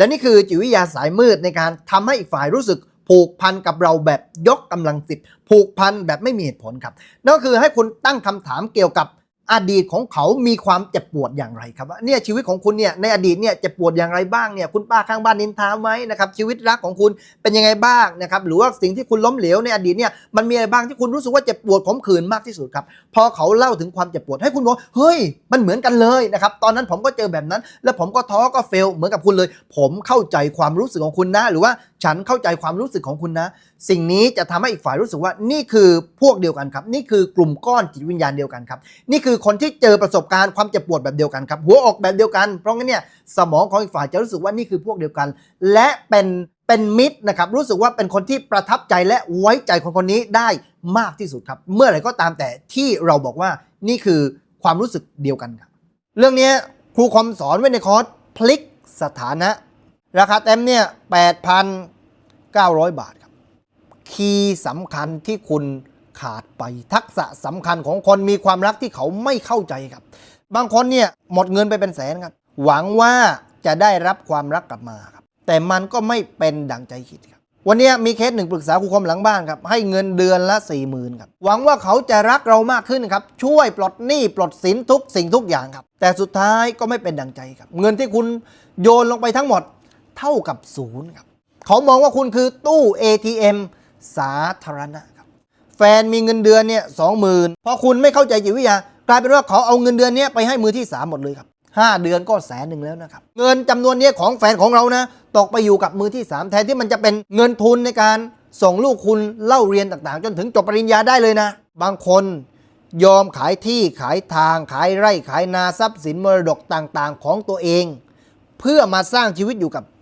และนี่คือจิตวิทยาสายมืดในการทำให้อีกฝ่ายรู้สึกผูกพันกับเราแบบยกกำลังสิบผูกพันแบบไม่มีเหตุผลครับนั่นก็คือให้คุณตั้งคำถามเกี่ยวกับ อดีตของเขามีความเจ็บปวดอย่างไรครับว่าเนี่ยชีวิตของคุณเนี่ยในอดีตเนี่ยเจ็บปวดอย่างไรบ้างเนี่ยคุณป้าข้างบ้านนินทาไหมนะครับชีวิตรักของคุณเป็นยังไงบ้างนะครับหรือว่าสิ่งที่คุณล้มเหลวในอดีตเนี่ยมันมีอะไรบ้างที่คุณรู้สึกว่าเจ็บปวดขมขื่นมากที่สุดครับพอเขาเล่าถึงความเจ็บปวดให้คุณบอกเฮ้ย มันเหมือนกันเลยนะครับตอนนั้นผมก็เจอแบบนั้น แล้วผมก็ท้อก็เฟลเหมือนกับคุณเลย ผมเข้าใจความรู้สึกของคุณนะหรือว่า ฉันเข้าใจความรู้สึกของคุณนะ สิ่งนี้จะทำให้อีกฝ่ายรู้สึกว่านี่คือพวกเดียวกันครับ นี่คือกลุ่มก้อนจิตวิญญาณเดียวกันครับ นี่คือคนที่เจอประสบการณ์ความเจ็บปวดแบบเดียวกันครับ หัวอกแบบเดียวกัน เพราะงั้นเนี่ยสมองของอีกฝ่ายจะรู้สึกว่านี่คือพวกเดียวกัน และเป็นเป็นมิตรนะครับรู้สึกว่าเป็นคนที่ประทับใจและไว้ใจคนคนนี้ได้มากที่สุดครับ เมื่อไหร่ก็ตามแต่ที่เราบอกว่านี่คือความรู้สึกเดียวกันครับ เรื่องนี้ครูคอมสอนไว้ในคอร์สพลิกสถานะ ราคาเต็มเนี่ย 8,900 บาทครับ คีย์สำคัญที่คุณขาดไปทักษะสำคัญของคนมีความรักที่เขาไม่เข้าใจครับ บางคนเนี่ยหมดเงินไปเป็นแสนครับ หวังว่าจะได้รับความรักกลับมาครับ แต่มันก็ไม่เป็นดังใจคิดครับ วันนี้มีเคสหนึ่งปรึกษาครูคมหลังบ้านครับ ให้เงินเดือนละ4ี่หมื่นครับ หวังว่าเขาจะรักเรามากขึ้นครับ ช่วยปลดหนี้ปลดสินทุกสิ่งทุกอย่างครับ แต่สุดท้ายก็ไม่เป็นดังใจครับ เงินที่คุณโยนลงไปทั้งหมด เท่ากับศูนย์ครับเขามองว่าคุณคือตู้ ATM สาธารณะครับ แฟนมีเงินเดือนเนี่ยสองหมื่นพอคุณไม่เข้าใจจิตวิทยากลายเป็นว่าเขาเอาเงินเดือนเนี้ยไปให้มือที่ 3 หมดเลยครับ 5 เดือนก็แสนหนึ่งแล้วนะครับ เงินจำนวนนี้ของแฟนของเรานะ ตกไปอยู่กับมือที่ 3 แทนที่มันจะเป็นเงินทุนในการส่งลูกคุณเล่าเรียนต่างๆ จนถึงจบปริญญาได้เลยนะ บางคนยอมขายที่ขายทางขายไร่ขายนาทรัพย์สินมรดกต่างๆ ของตัวเอง เพื่อมาสร้างชีวิตอยู่กับ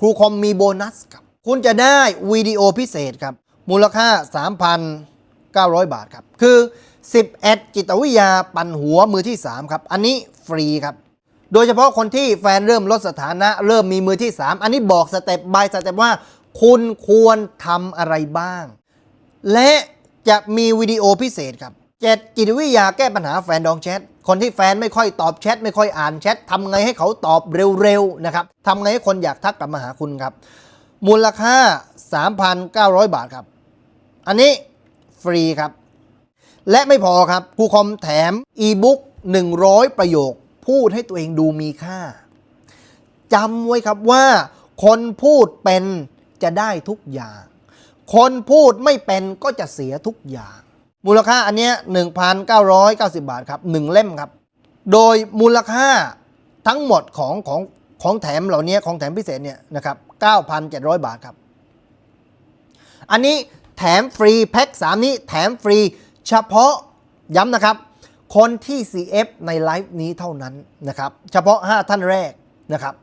ครูคอมมีโบนัสครับ คุณจะได้วิดีโอพิเศษครับ มูลค่า 3,900 บาทครับ คือ11จิตวิทยาปั่นหัวมือที่ 3 ครับ อันนี้ฟรีครับ โดยเฉพาะคนที่แฟนเริ่มลดสถานะเริ่มมีมือที่ 3 อันนี้บอกสเต็ปบายสเต็ปว่า คุณควรทำอะไรบ้าง และจะมีวิดีโอพิเศษครับ เจ็ดจิตวิทยาแก้ปัญหาแฟนดองแชท คนที่แฟนไม่ค่อยตอบแชทไม่ค่อยอ่านแชททำไงให้เขาตอบเร็วๆนะครับทำไงให้คนอยากทักกลับมาหาคุณครับ มูลค่า 3,900 บาทครับ อันนี้ฟรีครับ และไม่พอครับครูคอมแถมอีบุ๊ก100 ประโยค พูดให้ตัวเองดูมีค่าจำไว้ครับว่า คนพูดเป็นจะได้ทุกอย่าง คนพูดไม่เป็นก็จะเสียทุกอย่าง มูลค่าอันเนี้ย1,990 บาทครับ1เล่มครับ โดยมูลค่าทั้งหมดของของของแถมเหล่านี้ของแถมพิเศษเนี่ยนะครับ9,700 บาทครับ อันนี้แถมฟรีแพ็ค3 นี้แถมฟรีเฉพาะย้ำนะครับ คนที่ CF ในไลฟ์นี้เท่านั้นนะครับ เฉพาะ 5 ท่านแรกนะครับ